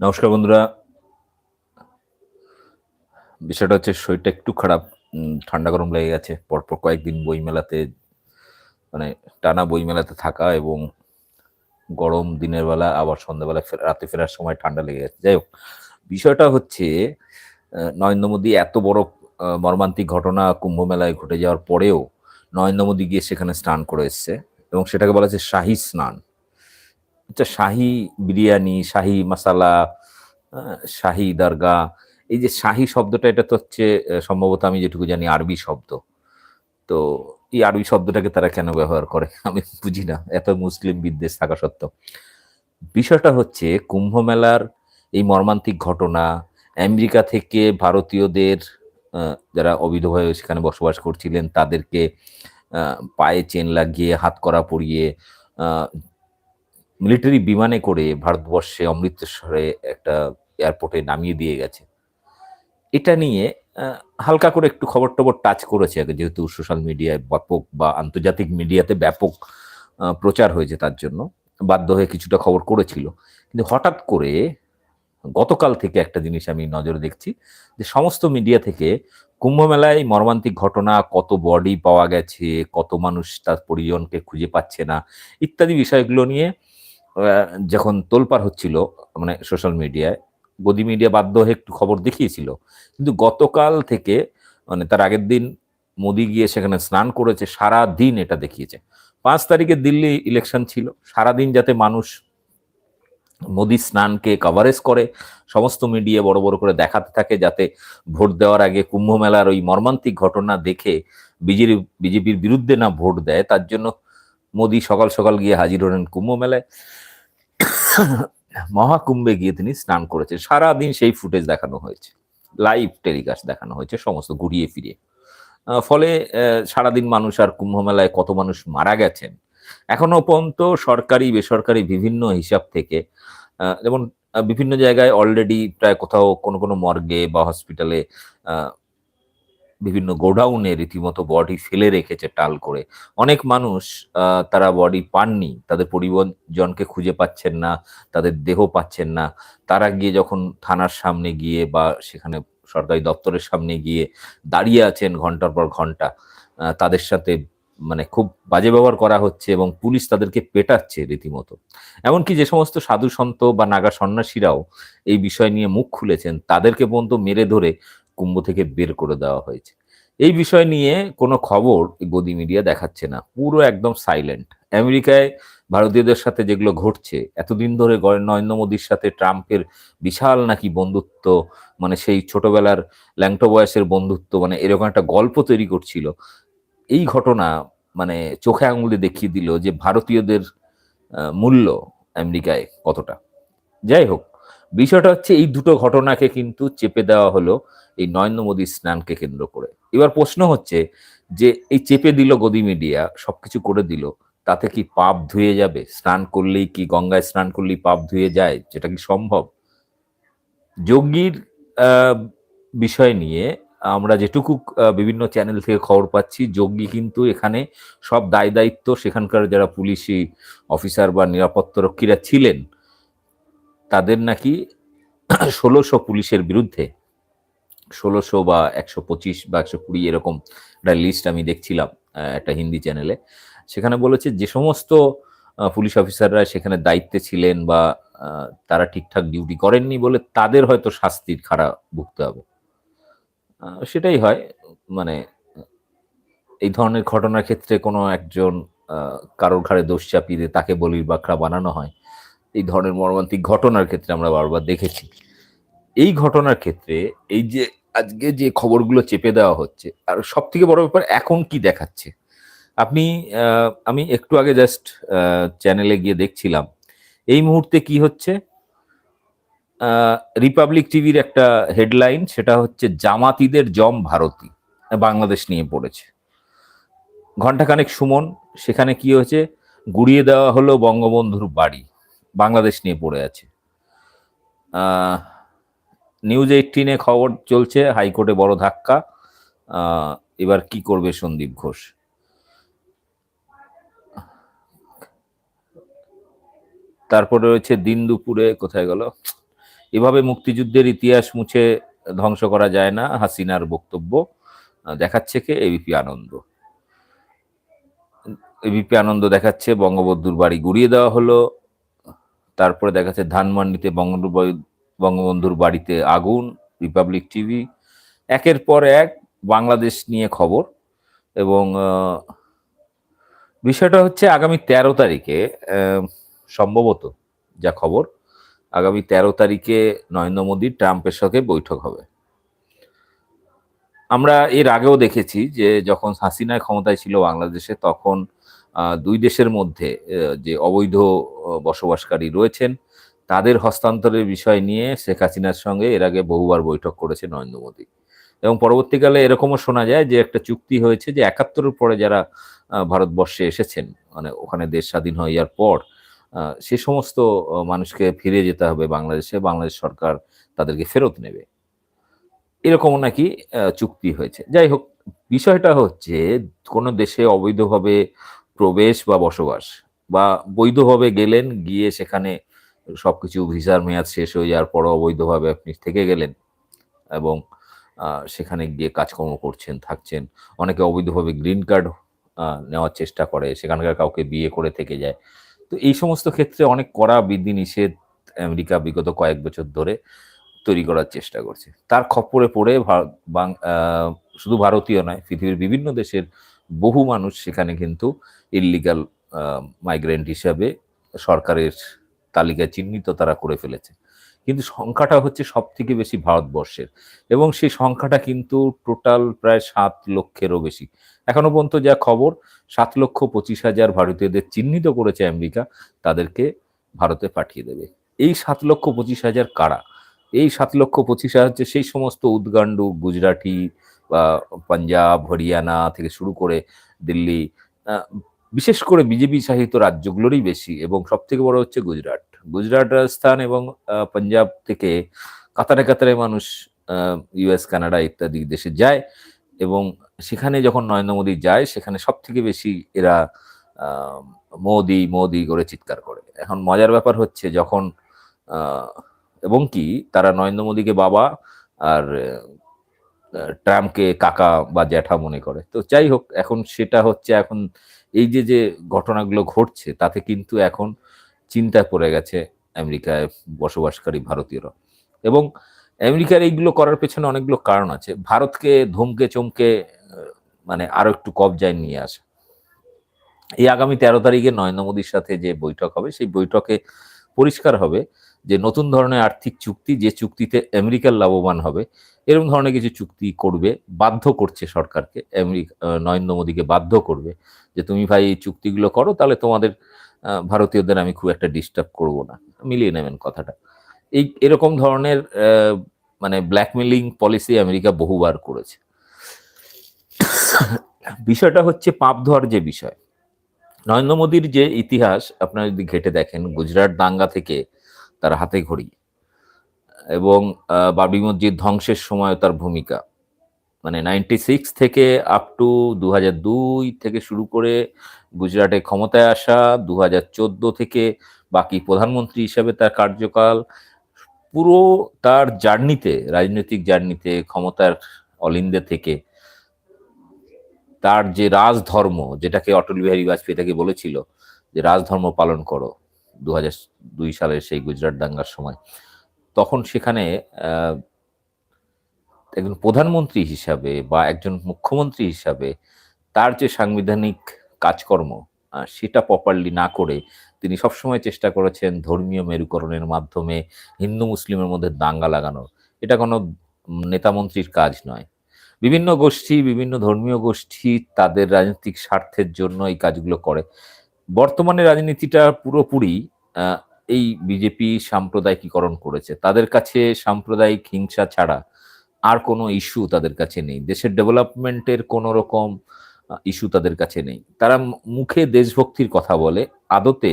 নমস্কার বন্ধুরা। বিষয়টা হচ্ছে শরীরটা একটু খারাপ ঠান্ডা গরম লেগে গেছে। পরপর কয়েকদিন বইমেলাতে মানে টানা বইমেলাতে থাকা এবং গরম দিনের বেলা, আবার সন্ধ্যাবেলা রাতে ফেরার সময় ঠান্ডা লেগে গেছে। যাই হোক, বিষয়টা হচ্ছে নরেন্দ্র মোদী এত বড় মর্মান্তিক ঘটনা কুম্ভ মেলায় ঘটে যাওয়ার পরেও নরেন্দ্র মোদী গিয়ে সেখানে স্নান করে এসছে এবং সেটাকে বলা হচ্ছে শাহী স্নান। আচ্ছা শাহি বিরিয়ানি, শাহি মশালা শাহি দরগা এই যে শাহি শব্দটা, এটা তো হচ্ছে সম্ভবত আমি যেটুকু জানি আরবি শব্দ। তো এই আরবি শব্দটাকে তারা কেন ব্যবহার করে? আমি বুঝি না, এত মুসলিম বিদ্বেষ থাকা সত্ত্বেও। বিষয়টা হচ্ছে, কুম্ভ মেলার এই মর্মান্তিক ঘটনা, আমেরিকা থেকে ভারতীয়দের যারা অবৈধভাবে সেখানে বসবাস করছিলেন, তাদেরকে পায়ে চেন লাগিয়ে, হাত করা পরিয়ে মিলিটারি বিমানে করে ভারতবর্ষে অমৃতসরে একটা এয়ারপোর্টে নামিয়ে দিয়ে গেছে। এটা নিয়ে হালকা করে একটু খবর টবর টাচ করেছে আগে, যেহেতু সোশ্যাল মিডিয়ায় ব্যাপক বা আন্তর্জাতিক মিডিয়াতে ব্যাপক প্রচার হয়েছে তার জন্য, বাধ্য হয়ে কিছুটা খবর করেছিল। কিন্তু হঠাৎ করে গতকাল থেকে একটা জিনিস আমি নজরে দেখছি, যে সমস্ত মিডিয়া থেকে কুম্ভ মেলায় মর্মান্তিক ঘটনা, কত বডি পাওয়া গেছে, কত মানুষ তার পরিজনকে খুঁজে পাচ্ছে না, ইত্যাদি বিষয়গুলো নিয়ে যখন তোলপাড় হচ্ছিল মানে সোশ্যাল মিডিয়ায় গদি মিডিয়া বাধ্য হয়ে একটু খবর দেখিয়েছিল। কিন্তু গতকাল থেকে মানে তার আগের দিন মোদি গিয়ে সেখানে স্নান করেছে সারা দিন এটা দেখিয়েছে। পাঁচ তারিখে দিল্লি ইলেকশন ছিল সারা দিন যাতে মানুষ মোদি স্নানকে কভারেজ করে, সমস্ত মিডিয়া বড় বড় করে দেখাতে থাকে, যাতে ভোট দেওয়ার আগে কুম্ভ মেলার ওই মর্মান্তিক ঘটনা দেখে বিজেপি, বিজেপির বিরুদ্ধে না ভোট দেয়, তার জন্য মোদি সকাল সকাল গিয়ে হাজির হলেন কুম্ভ মেলায়। মহাকুম্ভে গিয়ে তিনি স্নান করেছেন। সারাদিন সেই ফুটেজ দেখানো হয়েছে। লাইভ টেলিকাস্ট দেখানো হয়েছে সমস্ত ঘুরিয়ে ফিরিয়ে। ফলে সারাদিন মানুষ আর কুম্ভ মেলায় কত মানুষ মারা গেছেন? এখনও পর্যন্ত সরকারি, বেসরকারি বিভিন্ন হিসাব থেকে যেমন বিভিন্ন জায়গায় অলরেডি প্রায় কোথাও কোনো কোনো মর্গে বা হসপিটালে বিভিন্ন গোডাউনে রীতিমতো বডি ফেলে রেখেছে টাল করে। অনেক মানুষ তারা বডি পাননি, তাদের পরিবর্জনকে খুঁজে পাচ্ছেন না, তাদের দেহ পাচ্ছেন না। তারা গিয়ে যখন থানার সামনে গিয়ে বা সেখানে সরকারি দপ্তরের সামনে গিয়ে দাঁড়িয়ে আছেন ঘণ্টার পর ঘণ্টা তাদের সাথে মানে খুব বাজে ব্যবহার করা হচ্ছে এবং পুলিশ তাদেরকে পেটাচ্ছে রীতিমতো। এমনকি যে সমস্ত সাধু সন্ত বা নাগা সন্ন্যাসীরাও এই বিষয় নিয়ে মুখ খুলেছেন, তাদেরকে পর্যন্ত মেরে ধরে কুম্ভ থেকে বের করে দেওয়া হয়েছে। এই বিষয় নিয়ে কোনো খবর গদি মিডিয়া দেখাচ্ছে না। পুরো একদম সাইলেন্ট আমেরিকায় ভারতীয়দের সাথে যেগুলো ঘটছে, এতদিন ধরে নরেন্দ্র মোদীর সাথে ট্রাম্পের বিশাল নাকি বন্ধুত্ব মানে সেই ছোটবেলার ল্যাংটো বয়সের বন্ধুত্ব মানে এরকম একটা গল্প তৈরি করছিল। এই ঘটনা মানে চোখে আঙুলে দেখিয়ে দিল যে ভারতীয়দের মূল্য আমেরিকায় কতটা। যাই হোক বিষয়টা হচ্ছে এই দুটো ঘটনাকে কিন্তু চেপে দেওয়া হলো এই নরেন্দ্র মোদীর স্নানকে কেন্দ্র করে। এবার প্রশ্ন হচ্ছে যে এই চেপে দিল গদি মিডিয়া সবকিছু করে দিল, তাতে কি পাপ ধুয়ে যাবে? স্নান করলেই কি গঙ্গায় স্নান করলেই পাপ ধুয়ে যায়? যেটা কি সম্ভব? যোগীর বিষয় নিয়ে আমরা যেটুকু বিভিন্ন চ্যানেল থেকে খবর পাচ্ছি, যোগী কিন্তু এখানে সব দায় দায়িত্ব সেখানকার যারা পুলিশি অফিসার বা নিরাপত্তারক্ষীরা ছিলেন তাদের নাকি ষোলোশো পুলিশের বিরুদ্ধে, ষোলোশো বা একশো পঁচিশ বা একশো কুড়ি এরকম একটা লিস্ট আমি দেখছিলাম একটা হিন্দি চ্যানেলে সেখানে বলেছে যে সমস্ত পুলিশ অফিসাররা সেখানে দায়িত্বে ছিলেন বা তারা ঠিকঠাক ডিউটি করেননি বলে তাদের হয়তো শাস্তির খাড়া ভুগতে হবে। সেটাই হয় মানে এই ধরনের ঘটনার ক্ষেত্রে কোনো একজন কারোর ঘাড়ে দোষ চাপিয়ে দিয়ে তাকে বলির বাঁকড়া বানানো হয়। এই ধরনের মর্মান্তিক ঘটনার ক্ষেত্রে আমরা বারবার দেখেছি। এই ঘটনার ক্ষেত্রে এই যে আজকে যে খবরগুলো চেপে দেওয়া হচ্ছে, আর সব থেকে বড় ব্যাপার এখন কি দেখাচ্ছে? আপনি আমি একটু আগে জাস্ট চ্যানেলে গিয়ে দেখছিলাম, এই মুহূর্তে কি হচ্ছে? রিপাবলিক টিভির একটা হেডলাইন সেটা হচ্ছে জামাতিদের জম ভারতী, বাংলাদেশ নিয়ে পড়েছে। ঘন্টাখানেক সুমন, সেখানে কি হয়েছে? গুড়িয়ে দেওয়া হলো বঙ্গবন্ধুর বাড়ি। বাংলাদেশ নিয়ে পড়ে আছে। নিউজ এইটিনে খবর চলছে, হাইকোর্টে বড় ধাক্কা। এবার কি করবে সন্দীপ ঘোষ? তারপরে রয়েছে দিন দুপুরে, কোথায় গেল? এভাবে মুক্তিযুদ্ধের ইতিহাস মুছে ধ্বংস করা যায় না, হাসিনার বক্তব্য। দেখাচ্ছে কে? এবিপি আনন্দ। এবিপি আনন্দ দেখাচ্ছে, বঙ্গবন্ধুর বাড়ি গুড়িয়ে দেওয়া হলো। তারপরে দেখাচ্ছে ধানমন্ডিতে বঙ্গবন্ধু বঙ্গবন্ধুর বাড়িতে আগুন রিপাবলিক টিভি একের পর এক বাংলাদেশ নিয়ে খবর এবং বিষয়টা হচ্ছে আগামী তেরো তারিখে সম্ভবত যা খবর, আগামী তেরো তারিখে নরেন্দ্র মোদী ট্রাম্পের সঙ্গে বৈঠক হবে। আমরা এর আগেও দেখেছি যে যখন হাসিনা ক্ষমতায় ছিল বাংলাদেশে, তখন দুই দেশের মধ্যে যে অবৈধ বসবাসকারী রয়েছেন, তাদের হস্তান্তরের বিষয় নিয়ে শেখ হাসিনার সঙ্গে এর আগে বহুবার বৈঠক করেছে নরেন্দ্র মোদী। এবং পরবর্তীকালে এরকমও শোনা যায় যে একটা চুক্তি হয়েছে যে একাত্তরের পরে যারা ভারতবর্ষে এসেছেন মানে ওখানে দেশ স্বাধীন যাওয়ার পর সে সমস্ত মানুষকে ফিরে যেতে হবে বাংলাদেশে, বাংলাদেশ সরকার তাদেরকে ফেরত নেবে। এরকম নাকি চুক্তি হয়েছে। যাই হোক, বিষয়টা হচ্ছে কোনো দেশে অবৈধভাবে প্রবেশ বা বসবাস বা বৈধভাবে গেলেন, গিয়ে সেখানে সবকিছু ভিসার মেয়াদ শেষ হয়ে যাওয়ার পরও অবৈধভাবে আপনি থেকে গেলেন এবং সেখানে গিয়ে কাজকর্ম করছেন, থাকছেন। অনেকে অবৈধভাবে গ্রিন কার্ড নেওয়ার চেষ্টা করে, সেখানকার কাউকে বিয়ে করে থেকে যায়। তো এই সমস্ত ক্ষেত্রে অনেক কড়া বিধিনিষেধ আমেরিকা বিগত কয়েক বছর ধরে তৈরি করার চেষ্টা করছে। তার খপ্পরে পড়ে ভারত শুধু ভারতীয় নয়, পৃথিবীর বিভিন্ন দেশের বহু মানুষ সেখানে কিন্তু ইললিগাল মাইগ্রেন্ট হিসাবে সরকারের তালিকায় চিহ্নিত তারা করে ফেলেছে। কিন্তু সংখ্যাটা হচ্ছে সব থেকে বেশি ভারতবর্ষের এবং সেই সংখ্যাটা কিন্তু টোটাল প্রায় সাত লক্ষেরও বেশি। এখনও পর্যন্ত যা খবর, সাত লক্ষ পঁচিশ হাজার ভারতীয়দের চিহ্নিত করেছে আমেরিকা, তাদেরকে ভারতে পাঠিয়ে দেবে। এই সাত লক্ষ পঁচিশ হাজার কারা? এই সাত লক্ষ পঁচিশ হাজার হচ্ছে সেই সমস্ত উদ্গান্ডু গুজরাটি পাঞ্জাব, হরিয়ানা থেকে শুরু করে দিল্লি বিশেষ করে বিজেপি শাসিত রাজ্যগুলোরই বেশি এবং সব থেকে বড় হচ্ছে গুজরাট। গুজরাট রাজস্থান এবং পাঞ্জাব থেকে কাতারে কাতারে মানুষ ইউএস কানাডা ইত্যাদি দেশে যায় এবং সেখানে যখন নরেন্দ্র মোদী যায়, সেখানে সব থেকে বেশি এরা মোদি মোদি করে চিৎকার করে। এখন মজার ব্যাপার হচ্ছে যখন এবং কি তারা নরেন্দ্র মোদীকে বাবা আর ট্রাম্পকে কাকা বা জ্যাঠা মনে করে। তো যাই হোক, এখন সেটা হচ্ছে এখন এই যে যে ঘটনাগুলো ঘটছে, তাতে কিন্তু এখন চিন্তায় পড়ে গেছে আমেরিকায় বসবাসকারী ভারতীয়রা। এবং আমেরিকার এইগুলো করার পেছনে অনেকগুলো কারণ আছে। ভারতকে ধমকে চমকে মানে আরও একটু কবজায় নিয়ে আসা। এই আগামী তেরো তারিখে নরেন্দ্র মোদীর সাথে যে বৈঠক হবে, সেই বৈঠকে পরিষ্কার হবে যে নতুন ধরনের আর্থিক চুক্তি, যে চুক্তিতে আমেরিকার লাভবান হবে এরকম ধরনের কিছু চুক্তি করবে, বাধ্য করছে সরকারকে, আমেরিকা নরেন্দ্র মোদীকে বাধ্য করবে যে তুমি ভাই এই চুক্তিগুলো করো, তাহলে তোমাদের ভারতীয়দের আমি খুব একটা ডিস্টার্ব করব না। মিলিয়ে নেবেন কথাটা। এই, এরকম ধরনের মানে ব্ল্যাকমেলিং পলিসি আমেরিকা বহুবার করেছে। বিষয়টা হচ্ছে পাপ ধোয়ার যে বিষয়। নরেন্দ্র মোদীর যে ইতিহাস, আপনারা যদি ঘেটে দেখেন, গুজরাট দাঙ্গা থেকে তার হাতে ঘড়ি। এবং বাবরি মসজিদ ধ্বংসের সময় তার ভূমিকা। মানে নাইনটি সিক্স থেকে আপ টু দু দুই থেকে শুরু করে গুজরাটে ক্ষমতায় আসা দু চোদ্দ থেকে বাকি প্রধানমন্ত্রী হিসাবে তার কার্যকাল, পুরো তার জার্নিতে, রাজনৈতিক জার্নিতে ক্ষমতার অলিন্দে থেকে তার যে রাজধর্ম, যেটাকে অটল বিহারী বাজপেয়ী তাকে বলেছিল যে, রাজধর্ম পালন করো। দু দুই সালের সেই গুজরাট দাঙ্গার সময়। তখন সেখানে একজন প্রধানমন্ত্রী হিসাবে বা একজন মুখ্যমন্ত্রী হিসাবে তার যে সাংবিধানিক কাজকর্ম সেটা প্রপারলি না করে তিনি সবসময় চেষ্টা করেছেন ধর্মীয় মেরুকরণের মাধ্যমে হিন্দু মুসলিমের মধ্যে দাঙ্গা লাগানোর। এটা কোনো নেতামন্ত্রীর কাজ নয়। বিভিন্ন গোষ্ঠী, বিভিন্ন ধর্মীয় গোষ্ঠী তাদের রাজনৈতিক স্বার্থের জন্য এই কাজগুলো করে। বর্তমানে রাজনীতিটা পুরোপুরি এই বিজেপি সাম্প্রদায়িকীকরণ করেছে। তাদের কাছে সাম্প্রদায়িক হিংসা ছাড়া আর কোনো ইস্যু তাদের কাছে নেই। দেশের ডেভেলপমেন্টের কোনো রকম ইস্যু তাদের কাছে নেই। তারা মুখে দেশভক্তির কথা বলে, আদতে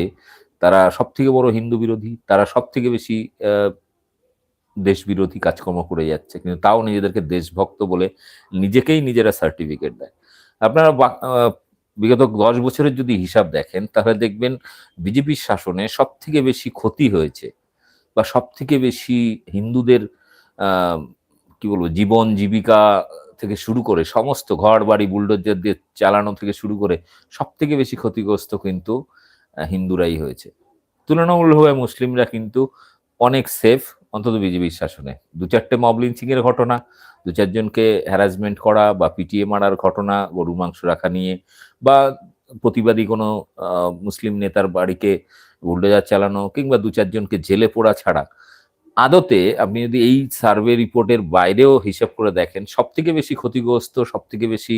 তারা সব থেকে বড় হিন্দু বিরোধী, তারা সব থেকে বেশি দেশ বিরোধী কাজকর্ম করে যাচ্ছে। কিন্তু তাও নিজেদেরকে দেশভক্ত বলে নিজেকেই নিজেরা সার্টিফিকেট দেয়। আপনারা বিগত দশ বছরের যদি হিসাব দেখেন, তাহলে দেখবেন বিজেপির শাসনে সব থেকে বেশি ক্ষতি হয়েছে বা সব থেকে বেশি হিন্দুদের কি বলব, জীবন জীবিকা থেকে শুরু করে সমস্ত ঘর বাড়ি বুলডোজার দিয়ে চালানো থেকে শুরু করে সব থেকে বেশি ক্ষতিগ্রস্ত কিন্তু হিন্দুরাই হয়েছে। তুলনামূলকভাবে মুসলিমরা কিন্তু অনেক সেফ অন্তত বিজেপির শাসনে। দু চারটে মব লিঞ্চিং এর ঘটনা, দু চারজনকে হ্যারাসমেন্ট করা বা পিটিএ মারার ঘটনা গরু মাংস রাখা নিয়ে বা প্রতিবাদী কোনো মুসলিম নেতার বাড়িকে বুলডোজার চালানো কিংবা দু চারজনকে জেলে পোড়া ছাড়া, আদতে আপনি যদি এই সার্ভে রিপোর্টের বাইরেও হিসাব করে দেখেন সব থেকে বেশি ক্ষতিগ্রস্ত সব থেকে বেশি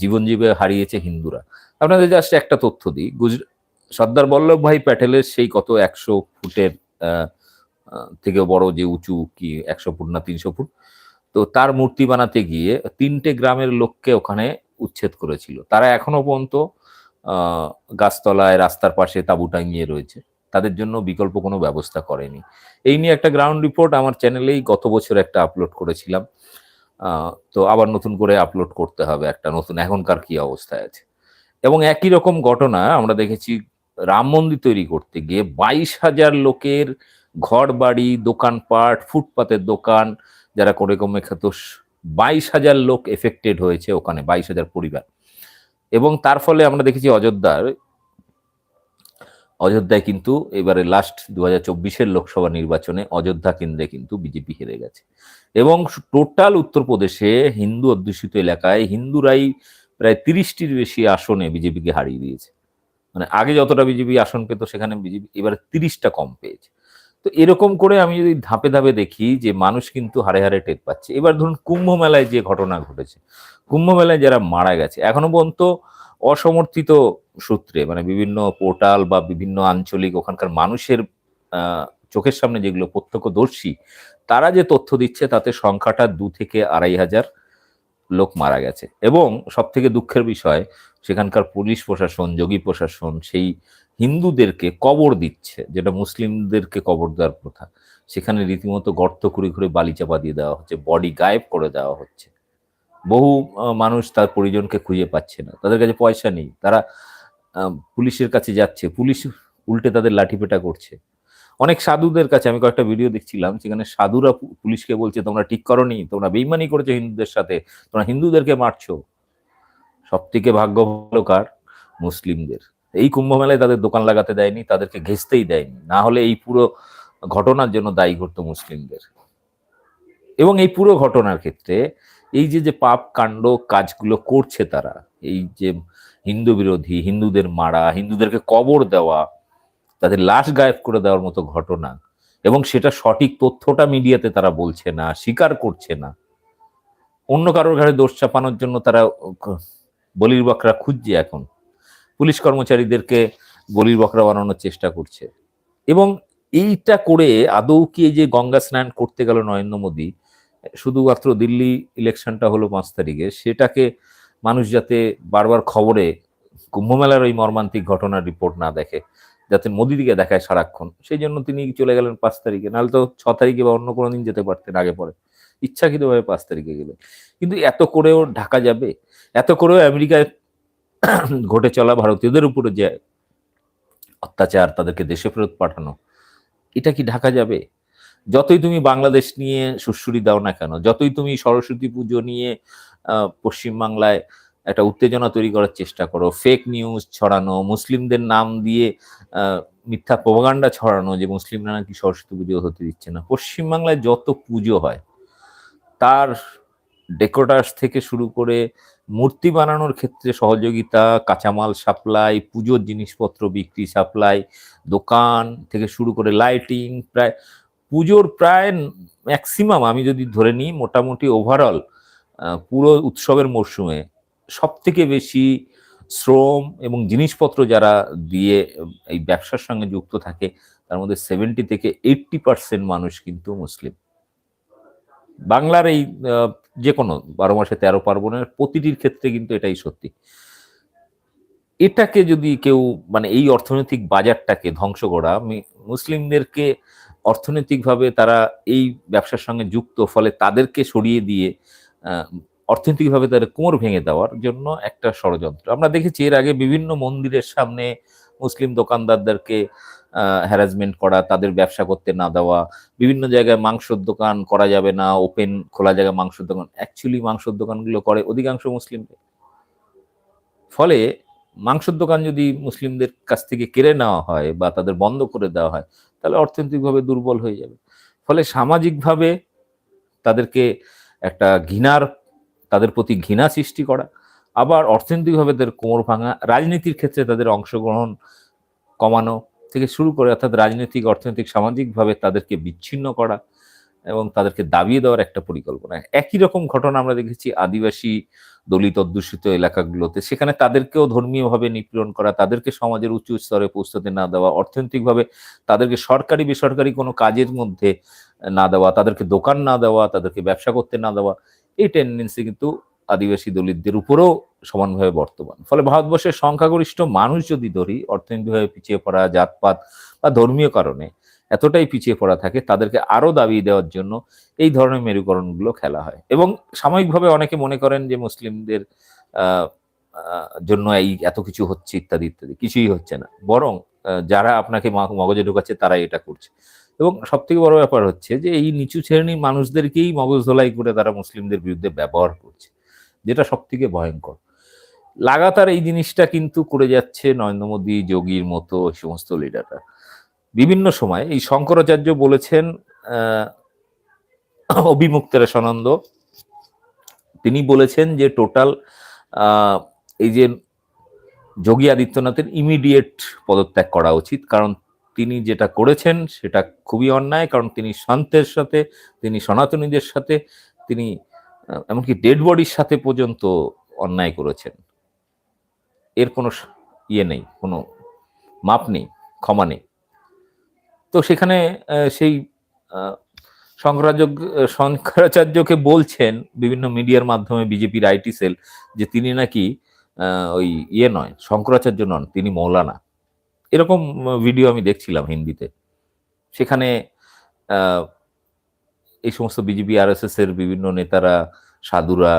জীবন জীবে হারিয়েছে হিন্দুরা। আপনাদের জাস্ট একটা তথ্য দিই গুজরাট সর্দার বল্লভভাই প্যাটেলের সেই কত একশো ফুটের থেকে বড় যে উঁচু কি একশো ফুট না তিনশো ফুট, তো তার মূর্তি বানাতে গিয়ে তিনটে গ্রামের লোককে ওখানে উচ্ছেদ করেছিল। তারা এখনও পর্যন্ত গাছতলায়, রাস্তার পাশে তাঁবু টাঙিয়ে রয়েছে। তাদের জন্য বিকল্প কোনো ব্যবস্থা করেনি। এই নিয়ে একটা গ্রাউন্ড রিপোর্ট আমার চ্যানেলেই গত বছর একটা আপলোড করেছিলাম। তো আবার নতুন করে আপলোড করতে হবে একটা নতুন। এখনকার কি অবস্থায় আছে? এবং একই রকম ঘটনা আমরা দেখেছি রাম মন্দির তৈরি করতে গিয়ে বাইশ হাজার লোকের ঘর বাড়ি দোকানপাট, ফুটপাতের দোকান, যারা করে কমে খেত বাইশ হাজার লোক এফেক্টেড হয়েছে ওখানে, বাইশ হাজার পরিবার। এবং তার ফলে আমরা দেখেছি অযোধ্যার, অযোধ্যায় কিন্তু এবারে লাস্ট দু হাজার লোকসভা নির্বাচনে অযোধ্যা কেন্দ্রে কিন্তু বিজেপি হেরে গেছে। এবং টোটাল উত্তরপ্রদেশে হিন্দু অধ্যুষিত এলাকায় হিন্দুরাই প্রায় তিরিশটির বেশি আসনে বিজেপিকে হারিয়ে দিয়েছে। মানে আগে যতটা বিজেপি আসন পেত, সেখানে বিজেপি এবারে তিরিশটা কম পেয়েছে। তো এরকম করে আমি যদি ধাপে ধাপে দেখি যে মানুষ কিন্তু হারে হারে টের পাচ্ছে। এবার ধরুন কুম্ভ মেলায় যে ঘটনা ঘটেছে, কুম্ভ মেলায় যারা মারা গেছে, এখনও পর্যন্ত অসমর্থিত সূত্রে মানে বিভিন্ন পোর্টাল বা বিভিন্ন আঞ্চলিক ওখানকার মানুষের চোখের সামনে যেগুলো প্রত্যক্ষদর্শী, তারা যে তথ্য দিচ্ছে তাতে সংখ্যাটা দু থেকে আড়াই হাজার লোক মারা গেছে। এবং সব থেকে দুঃখের বিষয়, সেখানকার পুলিশ প্রশাসন, যোগী প্রশাসন, সেই হিন্দুদেরকে কবর দিচ্ছে, যেটা মুসলিমদেরকে কবর দেওয়ার প্রথা। সেখানে রীতিমতো গর্ত করে করে বালি চাপা দিয়ে দেওয়া হচ্ছে বডি গায়েব করে দেওয়া হচ্ছে। বহু মানুষ তার পরিজনকে খুঁজে পাচ্ছে না। তাদের কাছে পয়সা নেই। তারা পুলিশের কাছে যাচ্ছে। পুলিশ উল্টে তাদের লাঠিপেটা করছে। অনেক সাধুদের কাছে, আমি কয়েকটা ভিডিও দেখছিলাম, সেখানে সাধুরা পুলিশকে বলছে, তোমরা ঠিক করনি, তোমরা বেইমানি করেছ হিন্দুদের সাথে, তোমরা হিন্দুদেরকে মারছো। সব থেকে ভাগ্য ভালো কার? মুসলিমদের। এই কুম্ভ মেলায় তাদের দোকান লাগাতে দেয়নি, তাদেরকে ঘেসতেই দেয়নি। না হলে এই পুরো ঘটনার জন্য দায়ী করতো মুসলিমদের। এবং এই পুরো ঘটনার ক্ষেত্রে এই যে যে পাপ কাণ্ড কাজগুলো করছে তারা, এই যে হিন্দু বিরোধী, হিন্দুদের মারা, হিন্দুদেরকে কবর দেওয়া, তাদের লাশ গায়েব করে দেওয়ার মতো ঘটনা, এবং সেটা সঠিক তথ্যটা মিডিয়াতে তারা বলছে না, স্বীকার করছে না, অন্য কারোর ঘরে দোষ চাপানোর জন্য তারা বলির বকরা খুঁজছে এখন। পুলিশ কর্মচারীদেরকে বলির বকরা বানানোর চেষ্টা করছে। এবং এইটা করে আদৌ কি যে গঙ্গা স্নান করতে গেল নরেন্দ্র মোদী, শুধুমাত্র দিল্লি ইলেকশনটা হলো পাঁচ তারিখে, সেটাকে মানুষ যাতে বারবার খবরে কুম্ভমেলার ওই মর্মান্তিক ঘটনার রিপোর্ট না দেখে, যাতে মোদিদিকে দেখায় সারাক্ষণ, সেই জন্য তিনি চলে গেলেন পাঁচ তারিখে। নাহলে তো ছ তারিখে বা অন্য কোনো দিন যেতে পারতেন আগে পরে। ইচ্ছাকৃতভাবে পাঁচ তারিখে গেলে কিন্তু এত করেও ঢাকা যাবে, এত করেও আমেরিকায় ঘটে চলা ভারতীয়দের উপরে যে অত্যাচার তাদেরকে দেশে ফেরত পাঠানো, এটা কি ঢাকা যাবে? যতই তুমি বাংলাদেশ নিয়ে সুশ্রুরি দাও না কেন, যতই তুমি সরস্বতী পুজো নিয়ে পশ্চিমবাংলায় একটা উত্তেজনা তৈরি করার চেষ্টা করো ফেক নিউজ ছড়ানো, মুসলিমদের নাম দিয়ে মিথ্যা প্রভাগান্ডা ছড়ানো যে মুসলিমরা নাকি সরস্বতী পুজো হতে দিচ্ছে না, পশ্চিমবাংলায় যত পুজো হয়, তার ডেকোরেটার্স থেকে শুরু করে মূর্তি বানানোর ক্ষেত্রে সহযোগিতা, কাঁচামাল সাপ্লাই, পুজোর জিনিসপত্র বিক্রি, সাপ্লাই, দোকান থেকে শুরু করে লাইটিং প্রায়, পুজোর প্রায় ম্যাক্সিমাম আমি যদি ধরে নিই মোটামুটি ওভারঅল পুরো উৎসবের মরশুমে সব থেকে বেশি শ্রম এবং জিনিসপত্র যারা দিয়ে এই ব্যবসার সঙ্গে যুক্ত থাকে, তার মধ্যে সেভেন্টি থেকে এইটটি পার্সেন্ট মানুষ কিন্তু মুসলিম। বাংলার এই যে কোনো বারো মাসে তেরো পার্বণের প্রতিটির ক্ষেত্রে কিন্তু এটাই সত্যি। এটাকে যদি কেউ মানে এই অর্থনৈতিক বাজারটাকে ধ্বংস করা মুসলিমদেরকে অর্থনৈতিকভাবে তারা এই ব্যবসার সঙ্গে যুক্ত, ফলে তাদেরকে সরিয়ে দিয়ে অর্থনৈতিকভাবে তাদের কোমর ভেঙে দেওয়ার জন্য একটা ষড়যন্ত্র। আমরা দেখেছি এর আগে বিভিন্ন মন্দিরের সামনে মুসলিম দোকানদারদেরকে হ্যারাসমেন্ট করা, তাদের ব্যবসা করতে না দেওয়া, বিভিন্ন জায়গায় মাংসর দোকান করা যাবে না ওপেন খোলা জায়গায় মাংসর দোকান অ্যাকচুয়ালি মাংসর দোকানগুলো করে অধিকাংশ মুসলিম ফলে মাংসর দোকান যদি মুসলিমদের কাছ থেকে কেড়ে নেওয়া হয় বা তাদের বন্ধ করে দেওয়া হয়, তাহলে অর্থনৈতিকভাবে দুর্বল হয়ে যাবে। ফলে সামাজিকভাবে তাদেরকে একটা ঘৃণার, তাদের প্রতি ঘৃণা সৃষ্টি করা আবার অর্থনৈতিকভাবে তাদের কোমর ভাঙা, রাজনীতির ক্ষেত্রে তাদের অংশগ্রহণ কমানো থেকে শুরু করে অর্থাৎ রাজনৈতিক, অর্থনৈতিক, সামাজিকভাবে তাদেরকে বিচ্ছিন্ন করা এবং তাদেরকে দাবিয়ে দেওয়ার একটা পরিকল্পনা। একই রকম ঘটনা আমরা দেখেছি আদিবাসী দলিত অধ্যুষিত এলাকাগুলোতে। সেখানে তাদেরকেও ধর্মীয়ভাবে নিপীড়ন করা, তাদেরকে সমাজের উঁচু স্তরে পৌঁছতে না দেওয়া, অর্থনৈতিকভাবে তাদেরকে সরকারি, বেসরকারি কোনো কাজের মধ্যে না দেওয়া, তাদেরকে দোকান না দেওয়া, তাদেরকে ব্যবসা করতে না দেওয়া, এই টেন্ডেন্সি কিন্তু আদিবাসী দলিতদের উপরেও সমানভাবে বর্তমান। ফলে ভারতবর্ষের সংখ্যাগরিষ্ঠ মানুষ যদি ধরি অর্থনৈতিকভাবে পিছিয়ে পড়া জাতপাত বা ধর্মীয় কারণে এতটাই পিছিয়ে পড়া থাকে, তাদেরকে আরও দাবি দেওয়ার জন্য এই ধরনের মেরুকরণগুলো খেলা হয়। এবং সাময়িকভাবে অনেকে মনে করেন যে মুসলিমদের জন্য এই এত কিছু হচ্ছে ইত্যাদি ইত্যাদি, কিছুই হচ্ছে না। বরং যারা আপনাকে মগজে ঢোকাচ্ছে তারাই এটা করছে। এবং সব থেকে বড় ব্যাপার হচ্ছে যে এই নিচু শ্রেণির মানুষদেরকেই মগজ ধোলাই করে তারা মুসলিমদের বিরুদ্ধে ব্যবহার করছে, যেটা সব থেকে ভয়ঙ্কর। লাগাতার এই জিনিসটা কিন্তু করে যাচ্ছে নরেন্দ্র মোদী, যোগীর মতো সমস্ত লিডাররা বিভিন্ন সময় এই শঙ্করাচার্য বলেছেন অভিমুক্তের তিনি বলেছেন যে টোটাল এই যে যোগী আদিত্যনাথের ইমিডিয়েট পদত্যাগ করা উচিত। কারণ তিনি যেটা করেছেন সেটা খুবই অন্যায়, কারণ তিনি শান্তের সাথে, তিনি সনাতনীদের সাথে, তিনি এমনকি ডেড বডির সাথে পর্যন্ত অন্যায় করেছেন। এর কোনো ইয়ে নেই, কোনো মাপ নেই, ক্ষমা নেই। তো সেখানে সেই শঙ্করাচার্য শঙ্করাচার্যকে বলছেন বিভিন্ন মিডিয়ার মাধ্যমে বিজেপির আইটি সেল যে তিনি নাকি ওই ইয়ে নয়, শঙ্করাচার্য নন, তিনি মৌলানা। এরকম ভিডিও আমি দেখছিলাম হিন্দিতে। সেখানে এই সমস্ত বিজেপি আর এর বিভিন্ন নেতারা সাধুরা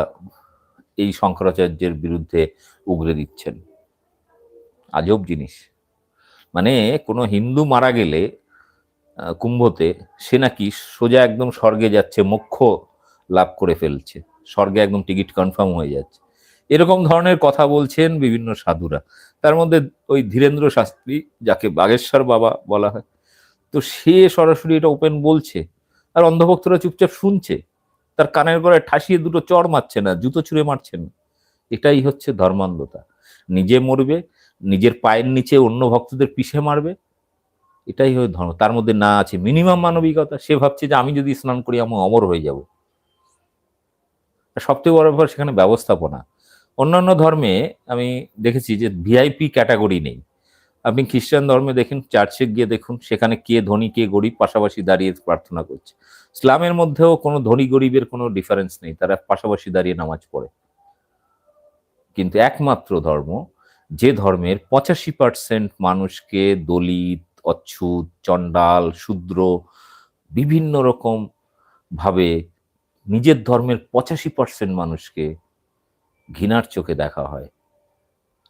এই শঙ্করাচার্যের বিরুদ্ধে উগরে দিচ্ছেন। আজব জিনিস। মানে কোনো হিন্দু মারা গেলে কুম্ভতে সে নাকি সোজা একদম স্বর্গে যাচ্ছে, মোক্ষ লাভ করে ফেলছে। স্বর্গে একদম টিকিট কনফার্ম হয়ে যাচ্ছে। এরকম ধরনের কথা বলছেন বিভিন্ন সাধুরা। তার মধ্যে ওই ধীরেন্দ্র শাস্ত্রী, যাকে বাগেশ্বর বাবা বলা হয়। তো সে সরাসরি এটা ওপেন বলছে। আর অন্ধভক্তরা চুপচাপ শুনছে। তার কানের গড়ায় ঠাসিয়ে দুটো চড় মারছে না, জুতো ছুঁড়ে মারছে না। এটাই হচ্ছে ধর্মান্ধতা। নিজে মরবে নিজের পায়ের নিচে অন্য ভক্তদের পিষে মারবে? এটাই হয়ে ধর্ম। তার মধ্যে না আছে মিনিমাম মানবিকতা। সে ভাবছে যে আমি যদি স্নান করি, আমি অমর হয়ে যাব। সবথেকে বড় ব্যাপার সেখানে ব্যবস্থাপনা। অন্যান্য ধর্মে আমি দেখেছি যে ভিআইপি ক্যাটাগরি নেই। আপনি খ্রিস্টান ধর্মে দেখেন চার্চে গিয়ে দেখুন, সেখানে কে ধনী, কে গরিব, পাশাপাশি দাঁড়িয়ে প্রার্থনা করছে। ইসলামের মধ্যেও কোনো ধনী গরিবের কোনো ডিফারেন্স নেই। তারা পাশাপাশি দাঁড়িয়ে নামাজ পড়ে। কিন্তু একমাত্র ধর্ম যে ধর্মের পঁচাশি পার্সেন্ট মানুষকে দলিত, অচ্ছুত, চণ্ডাল, শূদ্র বিভিন্ন রকম ভাবে নিজের ধর্মের পঁচাশি পার্সেন্ট মানুষকে ঘৃণার চোখে দেখা হয়।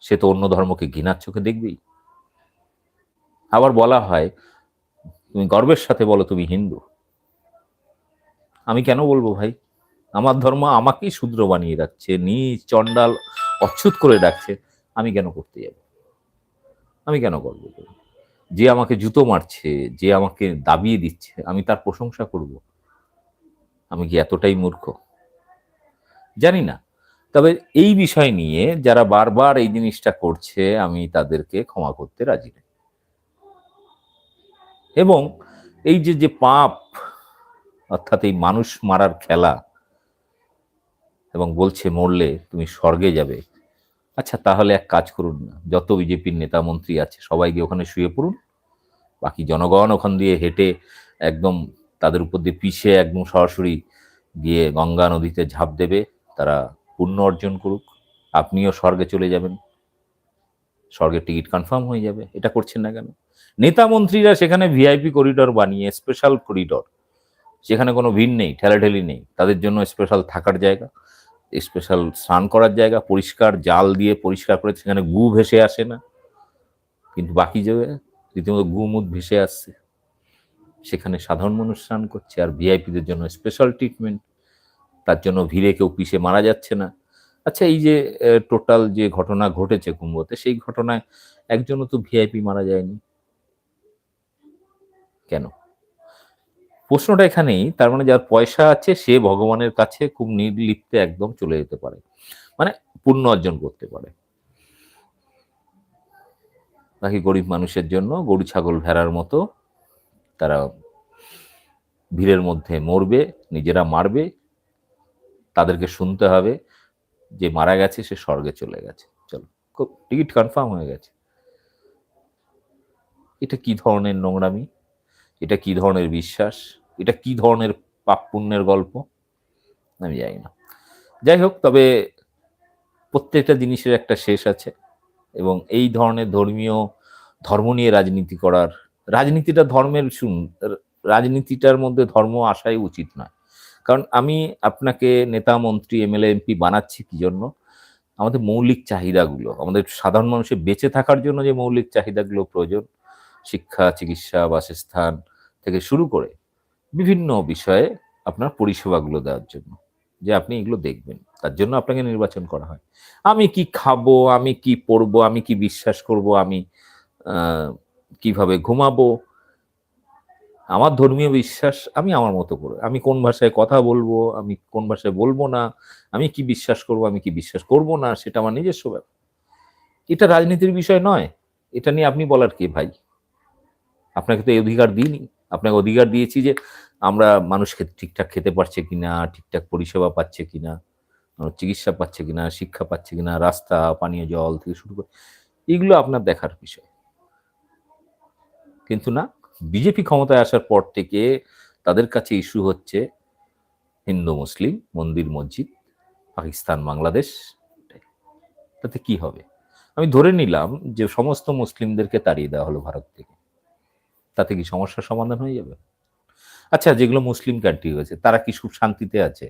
সে তো অন্য ধর্মকে ঘৃণার চোখে দেখবেই। আবার বলা হয়, তুমি গর্বের সাথে বলো তুমি হিন্দু। আমি কেন বলব ভাই? আমার ধর্ম আমাকেই শূদ্র বানিয়ে রাখছে, নিজ চণ্ডাল অচ্ছুত করে রাখছে। আমি কেন করতে যাব? আমি কেন করব? যে আমাকে জুতো মারছে, যে আমাকে দাবিয়ে দিচ্ছে, আমি তার প্রশংসা করব। আমি কি এতটাই মূর্খ? জানি না। তবে এই বিষয় নিয়ে যারা বারবার এই জিনিসটা করছে, আমি তাদেরকে ক্ষমা করতে রাজি নই। এবং এই যে যে পাপ, অর্থাৎ এই মানুষ মারার খেলা, এবং বলছে, মরলে তুমি স্বর্গে যাবে। আচ্ছা তাহলে এক কাজ করুন। না যত বিজেপির নেতা মন্ত্রী আছে, সবাই গিয়ে ওখানে শুয়ে পড়ুন। বাকি জনগণ ওখান দিয়ে হেঁটে একদম তাদের উপর দিয়ে পিছিয়ে একদম সরাসরি গিয়ে গঙ্গা নদীতে ঝাঁপ দেবে, তারা পুণ্য অর্জন করুক। আপনিও স্বর্গে চলে যাবেন। স্বর্গের টিকিট কনফার্ম হয়ে যাবে। এটা করছেন না কেন? নেতা মন্ত্রীরা সেখানে ভিআইপি করিডর বানিয়ে স্পেশাল করিডর সেখানে কোনো ভিড় নেই, ঠেলাঠেলি নেই। তাদের জন্য স্পেশাল থাকার জায়গা। স্পেশাল স্নান করার জায়গা, পরিষ্কার জাল দিয়ে পরিষ্কার করে সেখানে গু ভেসে আসে না। কিন্তু বাকি যে রীতিমতো গুমুদ ভেসে আসছে, সেখানে সাধারণ মানুষ স্নান করছে আর ভিআইপিদের জন্য স্পেশাল ট্রিটমেন্ট তার জন্য ভিড়ে কেউ পিষে মারা যাচ্ছে না। আচ্ছা এই যে টোটাল যে ঘটনা ঘটেছে কুম্ভতে, সেই ঘটনায় একজনও তো ভিআইপি মারা যায়নি। কেন? প্রশ্নটা এখানেই, তার মানে যার পয়সা আছে সে ভগবানের কাছে খুব নির্লিপ্তে একদম চলে যেতে পারে। মানে পুণ্য অর্জন করতে পারে। বাকি গরিব মানুষের জন্য গরু, ছাগল ভেড়ার মতো তারা ভিড়ের মধ্যে মরবে, নিজেরা মারবে, তাদেরকে শুনতে হবে যে মারা গেছে, সে স্বর্গে চলে গেছে। চলো, খুব টিকিট কনফার্ম হয়ে গেছে। এটা কি ধরনের নোংরামি? এটা কি ধরনের বিশ্বাস? এটা কি ধরনের পাপ পুণ্যের গল্প? আমি জানি না। যাই হোক, তবে প্রত্যেকটা জিনিসের একটা শেষ আছে এবং এই ধরনের ধর্মীয় ধর্ম নিয়ে রাজনীতি করার, রাজনীতিটা ধর্মের শুন, রাজনীতিটার মধ্যে ধর্ম আসাই উচিত নয়। কারণ আমি আপনাকে নেতা, মন্ত্রী, এমএলএ, এমপি বানাচ্ছি কি জন্য? আমাদের মৌলিক চাহিদাগুলো, আমাদের সাধারণ মানুষের বেঁচে থাকার জন্য যে মৌলিক চাহিদাগুলো প্রয়োজন, শিক্ষা, চিকিৎসা, বাসস্থান থেকে শুরু করে বিভিন্ন বিষয়ে আপনার পরিষেবাগুলো দেওয়ার জন্য, যে আপনি এগুলো দেখবেন। তার জন্য আপনাকে নির্বাচন করা হয়। আমি কি খাব, আমি কি পড়ব আমি কি বিশ্বাস করব, আমি কীভাবে ঘুমাবো? আমার ধর্মীয় বিশ্বাস আমি আমার মতো করে, আমি কোন ভাষায় কথা বলব, আমি কোন ভাষায় বলব না, আমি কি বিশ্বাস করব, আমি কি বিশ্বাস করব না, সেটা আমার নিজস্ব ব্যাপার। এটা রাজনীতির বিষয় নয়, এটা নিয়ে আপনি বলার কে ভাই? আপনাকে তো এই অধিকার দিইনি। আপনাকে অধিকার দিয়েছি যে আমরা মানুষ ঠিকঠাক খেতে পারছে কিনা, ঠিকঠাক পরিষেবা পাচ্ছে কিনা চিকিৎসা পাচ্ছে কিনা, শিক্ষা পাচ্ছে কিনা, রাস্তা, পানীয় জল থেকে শুরু করে, এগুলো আপনার দেখার বিষয়। কিন্তু না, বিজেপি ক্ষমতায় আসার পর থেকে তাদের কাছে ইস্যু হচ্ছে হিন্দু, মুসলিম, মন্দির, মসজিদ, পাকিস্তান, বাংলাদেশ তাতে কি হবে? আমি ধরে নিলাম যে সমস্ত মুসলিমদেরকে তাড়িয়ে দেওয়া হলো ভারত থেকে। তাতে কি সমস্যার সমাধান হয়ে যাবে? আচ্ছা যেগুলো মুসলিম কান্ট্রি হয়েছে তারা কি সুখ শান্তিতে আছে?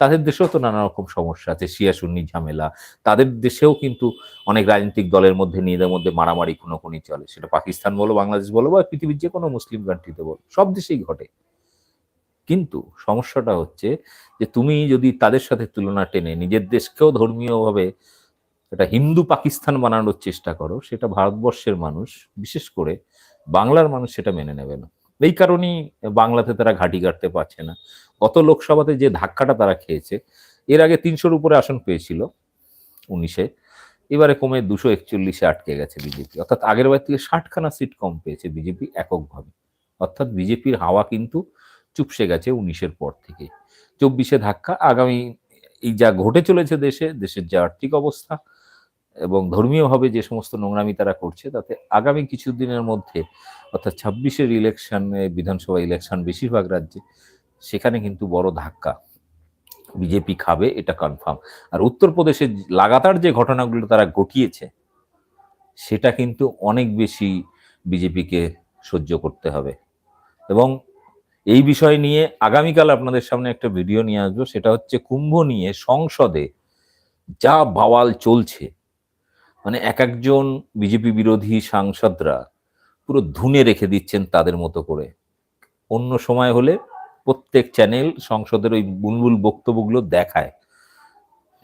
তাদের দেশেও তো নানা রকম সমস্যা আছে, শিয়া সুন্নি ঝামেলা। তাদের দেশেও কিন্তু অনেক রাজনৈতিক দলের মধ্যে, নিজেদের মধ্যে মারামারি কোনো খুনোখুনি চলে। সেটা পাকিস্তান বলো, বাংলাদেশ বলো, বা পৃথিবীর যে কোনো মুসলিম কান্ট্রিতে বলো, সব দেশেই ঘটে। কিন্তু সমস্যাটা হচ্ছে যে তুমি যদি তাদের সাথে তুলনা টেনে নিজের দেশকেও ধর্মীয়ভাবে এটা হিন্দু পাকিস্তান বানানোর চেষ্টা করো, সেটা ভারতবর্ষের মানুষ, বিশেষ করে বাংলার মানুষ সেটা মেনে নেবে না। এই কারণেই বাংলাতে তারা ঘাঁটি কাটতে পারছে না। গত লোকসভাতে যে ধাক্কাটা তারা খেয়েছে, এর আগে তিনশোর উপরে আসন পেয়েছিল উনিশে। এবারে কমে দুশো একচল্লিশে আটকে গেছে বিজেপি। অর্থাৎ আগের বার থেকে ষাটখানা সিট কম পেয়েছে বিজেপি এককভাবে। অর্থাৎ বিজেপির হাওয়া কিন্তু চুপসে গেছে উনিশের পর থেকে। চব্বিশে ধাক্কা, আগামী এই যা ঘটে চলেছে দেশে, দেশের যা আর্থিক অবস্থা এবং ধর্মীয়ভাবে যে সমস্ত নোংরামি তারা করছে, তাতে আগামী কিছু দিনের মধ্যে, অর্থাৎ ছাব্বিশের ইলেকশনে, বিধানসভা ইলেকশন বেশিরভাগ রাজ্যে, সেখানে কিন্তু বড় ধাক্কা বিজেপি খাবে, এটা কনফার্ম আর উত্তরপ্রদেশে লাগাতার যে ঘটনাগুলো তারা ঘটিয়েছে, সেটা কিন্তু অনেক বেশি বিজেপিকে সহ্য করতে হবে। এবং এই বিষয় নিয়ে আগামীকাল আপনাদের সামনে একটা ভিডিও নিয়ে আসব, সেটা হচ্ছে কুম্ভ নিয়ে সংসদে যা বাওয়াল চলছে মানে এক একজন বিজেপি বিরোধী সাংসদরা পুরো ধুনে রেখে দিচ্ছেন তাদের মতো করে। অন্য সময় হলে প্রত্যেক চ্যানেল সংসদের ওই বুলবুল বক্তব্যগুলো দেখায়।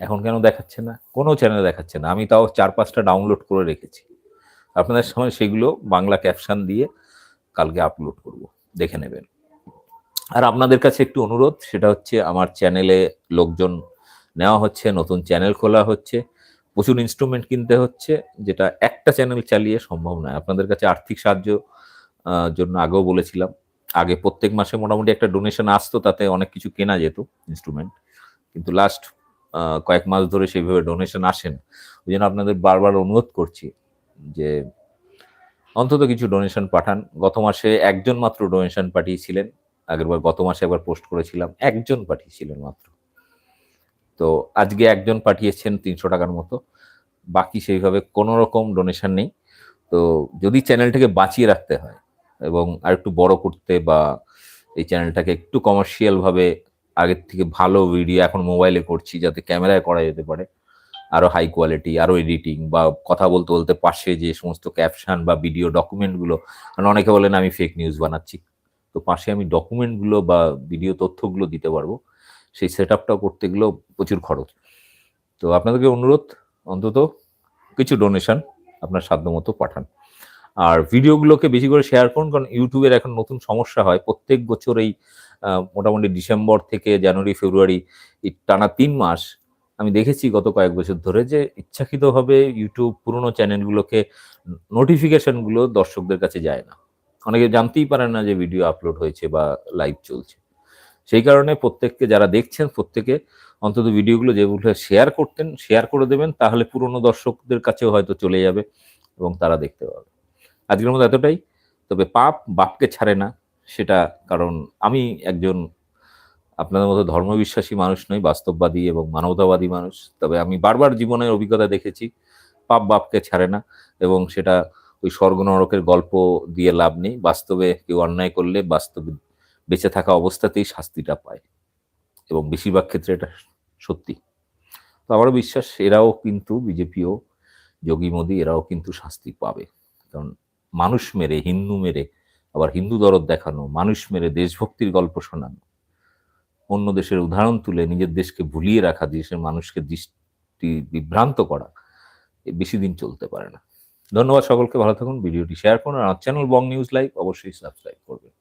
এখন কেন দেখাচ্ছে না? কোনো চ্যানেল দেখাচ্ছে না। আমি তাও চার পাঁচটা ডাউনলোড করে রেখেছি। আপনাদের সময় সেগুলো বাংলা ক্যাপশন দিয়ে কালকে আপলোড করব। দেখে নেবেন। আর আপনাদের কাছে একটু অনুরোধ, সেটা হচ্ছে আমার চ্যানেলে লোকজন নেওয়া হচ্ছে, নতুন চ্যানেল খোলা হচ্ছে। প্রচুর ইনস্ট্রুমেন্ট কিনতে হচ্ছে, যেটা একটা চ্যানেল চালিয়ে সম্ভব নয়। আপনাদের কাছে আর্থিক সাহায্য জন্য আগেও বলেছিলাম। আগে প্রত্যেক মাসে মোটামুটি একটা ডোনেশন আসতো, তাতে অনেক কিছু কেনা যেত ইনস্ট্রুমেন্ট কিন্তু লাস্ট কয়েক মাস ধরে সেইভাবে ডোনেশন আসেন। ওই জন্য আপনাদের বারবার অনুরোধ করছি যে, অন্তত কিছু ডোনেশন পাঠান। গত মাসে একজন মাত্র ডোনেশন পাঠিয়েছিলেন। আগেরবার গত মাসে একবার পোস্ট করেছিলাম। একজন পাঠিয়েছিলেন মাত্র। তো আজকে একজন পাঠিয়েছেন তিনশো টাকার মতো। বাকি সেইভাবে কোনো রকম ডোনেশন নেই। তো যদি চ্যানেলটাকে বাঁচিয়ে রাখতে হয় এবং আর একটু বড় করতে বা এই চ্যানেলটাকে একটু কমার্শিয়ালভাবে আগের থেকে ভালো ভিডিও এখন মোবাইলে করছি যাতে ক্যামেরায় করা যেতে পারে আরও হাই কোয়ালিটি আরও এডিটিং বা কথা বলতে বলতে পাশে যে সমস্ত ক্যাপশন বা ভিডিও ডকুমেন্টগুলো কারণ অনেকে বলেন আমি ফেক নিউজ বানাচ্ছি। তো পাশে আমি ডকুমেন্টগুলো বা ভিডিও তথ্যগুলো দিতে পারব। সেই সেট আপটাও করতে গেলেও প্রচুর খরচ। তো আপনাদেরকে অনুরোধ, অন্তত কিছু ডোনেশন আপনার সাধ্যমতো পাঠান। আর ভিডিওগুলোকে বেশি করে শেয়ার করুন, কারণ ইউটিউবের এখন নতুন সমস্যা হয়। প্রত্যেক বছর এই মোটামুটি ডিসেম্বর থেকে জানুয়ারি, ফেব্রুয়ারি এই টানা তিন মাস আমি দেখেছি গত কয়েক বছর ধরে যে ইচ্ছাকৃতভাবে ইউটিউব পুরনো চ্যানেলগুলোকে নোটিফিকেশনগুলো দর্শকদের কাছে যায় না। অনেকে জানতেই পারেন না যে ভিডিও আপলোড হয়েছে বা লাইভ চলছে। সেই কারণে প্রত্যেককে যারা দেখছেন, প্রত্যেকে অন্তত ভিডিওগুলো যেগুলো শেয়ার করতেন শেয়ার করে দেবেন, তাহলে পুরনো দর্শকদের কাছেও হয়তো চলে যাবে এবং তারা দেখতে পাবে। আজকের মতো এতটাই। তবে পাপ বাপকে ছাড়ে না, সেটা কারণ আমি একজন আপনাদের মতো ধর্মবিশ্বাসী মানুষ নই, বাস্তববাদী এবং মানবতাবাদী মানুষ। তবে আমি বারবার জীবনের অভিজ্ঞতা দেখেছি, পাপ বাপকে ছাড়ে না এবং সেটা ওই স্বর্গ নরকের গল্প দিয়ে লাভ নেই। বাস্তবে কেউ অন্যায় করলে বাস্তবে বেঁচে থাকা অবস্থাতেই শাস্তিটা পায়। এবং বেশিরভাগ ক্ষেত্রে এটা সত্যি। তো আমারও বিশ্বাস, এরাও কিন্তু বিজেপিও, যোগী মোদী, এরাও কিন্তু শাস্তি পাবে। কারণ মানুষ মেরে, হিন্দু মেরে, আবার হিন্দু দরদ দেখানো, মানুষ মেরে, দেশভক্তির গল্প শোনানো, অন্য দেশের উদাহরণ তুলে নিজের দেশকে ভুলিয়ে রাখা, দেশের মানুষকে দৃষ্টি বিভ্রান্ত করা বেশি দিন চলতে পারে না। ধন্যবাদ সকলকে, ভালো থাকুন, ভিডিওটি শেয়ার করুন, আর চ্যানেল বং নিউজ লাইভ অবশ্যই সাবস্ক্রাইব করবেন।